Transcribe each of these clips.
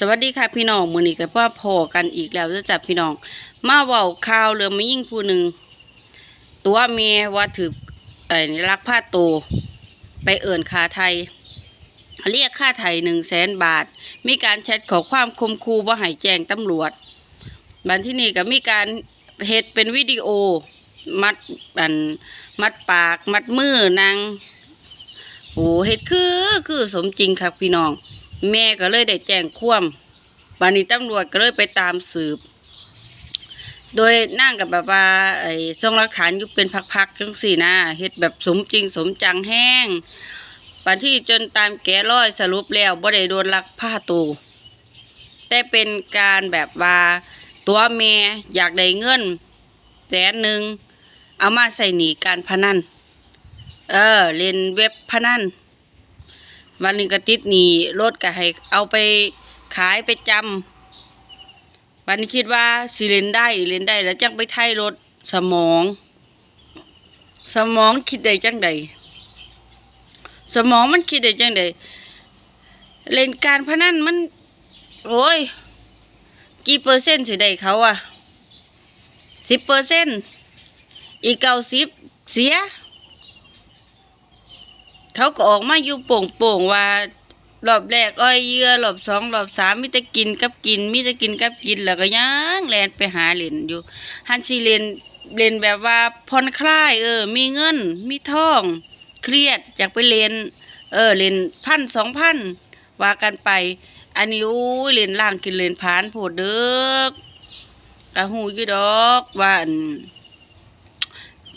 สวัสดีค่ะพี่น้องมือนี้ก็พ่อพอกันอีกแล้วจะจับพี่น้อง มาเว้าข่าวเรื่องม่ยิ่งผู้หนึ่งตัวเมียว่าถือไอ้นี่ลักพาตัวไปเอิ่นคาไทย เรียกค่าไทยหนึ่งแสนบาท มีการแชทขอความคมคูว่าให้แจ้งตำรวจบันที่นี่ก็มีการเฮ็ดเป็นวิดีโอ มัดอันมัดปาก มัดมือนางโอ้เฮ็ดคือคือสมจริงครับพี่น้อง แม่ก็เลยได้แจ้งความบันนี้ตำรวจก็เลยไปตามสืบ โดยนั่งกับแบบว่าไอ้ทรงหลักฐานอยู่เป็นพักๆจังสี่นะเฮ็ดแบบสมจริงสมจังแห้งปันที่จนตามแกะร้อยสรุปแล้วบ่ได้โดนลักผ้าตูแต่เป็นการแบบว่าตัวแม่อยากได้เงินแสนหนึ่งเอามาใส่หนีการพนัน เออเล่นเว็บพนัน วันหนึ่งก็ติดหนีรถก็ให้เอาไปขายไปจำวันนี้คิดว่าสิเล่นได้เล่นได้แล้วจังไปไทยรถสมอง สมองคิดได้จังใดสมองมันคิดได้จังใดเล่นการพนันมัน โอ้ย กี่เปอร์เซ็นต์สิได้เขาอะสิบเปอร์เซ็นต์อีกเก้าสิบเสีย เขาก็ออกมาอยู่โป่งๆว่ารอบแรกอ้อยเยื่อรอบสองรอบสามมีแต่กินกับกินมีแต่กินกับกินแล้วก็ยังแลนไปหาเหรียญอยู่ฮันซีเลนเล่นแบบว่าผ่อนคลายเออ มีเงิน มีทอง เครียดอยากไปเล่นเออเล่นพันสองพันว่ากันไป อันนี้อู้เล่นล่างกินเล่นผานโผดเด้อกะหูยู่ดอกว่าอัน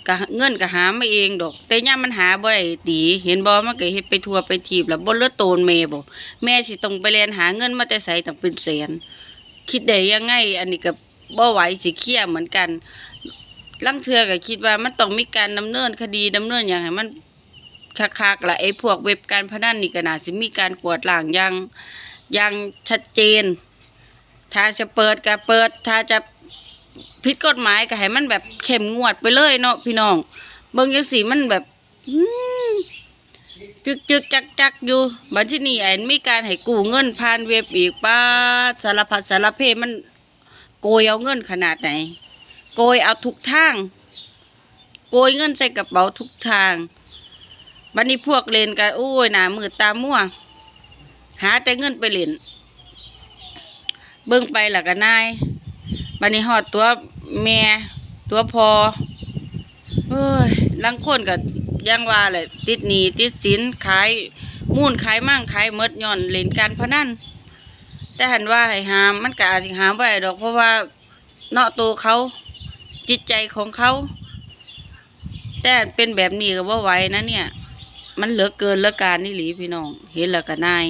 กะเงินก็หามาเองดอก แต่ย่ามันหาบ่ได้ตี เห็นบ่มันก็เฮ็ดไปทัวไปทีบแล้วบ่เลือโตนแม่บ่แม่สิต้องไปแลนหาเงินมาแต่ไสตั้งเป็นแสนคิดได้ยังไง อันนี้ก็บ่ไหวสิเครียดเหมือนกันลังเทือก็คิดว่ามันต้องมีการดำเนินคดีดำเนินอย่างให้มันคักๆล่ะไอ้พวกเว็บการพนันนี่ก็น่าสิมีการกวดล้างอย่างอย่างชัดเจน ถ้าจะเปิดก็เปิด ถ้าจะ ผิดกฎหมายก็ให้มันแบบเข้มงวดไปเลยเนาะพี่น้อง เบิ่งจังสีมันแบบจึกจึกจักจักอยู่บัดที่นี่ไอ้มีการให้กู้เงินผ่านเว็บอีกป้าสารพัดสารเพมันโกยเอาเงินขนาดไหน โกยเอาทุกทางโกยเงินใส่กระเป๋าทุกทางบัดนี้พวกเล่นกันโอ้ยหน้ามืดตามั่ว หาแต่เงินไปเล่นเบิ่งไปแล้วก็นาย บันนี้ฮอดตัวแม่ตัวพอเอ้ยลังคนก็ยังว่าแหละติดหนีติดสินขายมูนขายมั่งขายเมดย่อนเล่นการพนันแต่หันว่าให้หามมันก็อาจสิหามได้ดอกเพราะว่าเนาะตัวเขาจิตใจของเขาแต่เป็นแบบนี้ก็บ่าไหวนะเนี่ย มันเหลือเกินเหลือการนี่หลีพี่น้อง เห็นแล้วก็นาย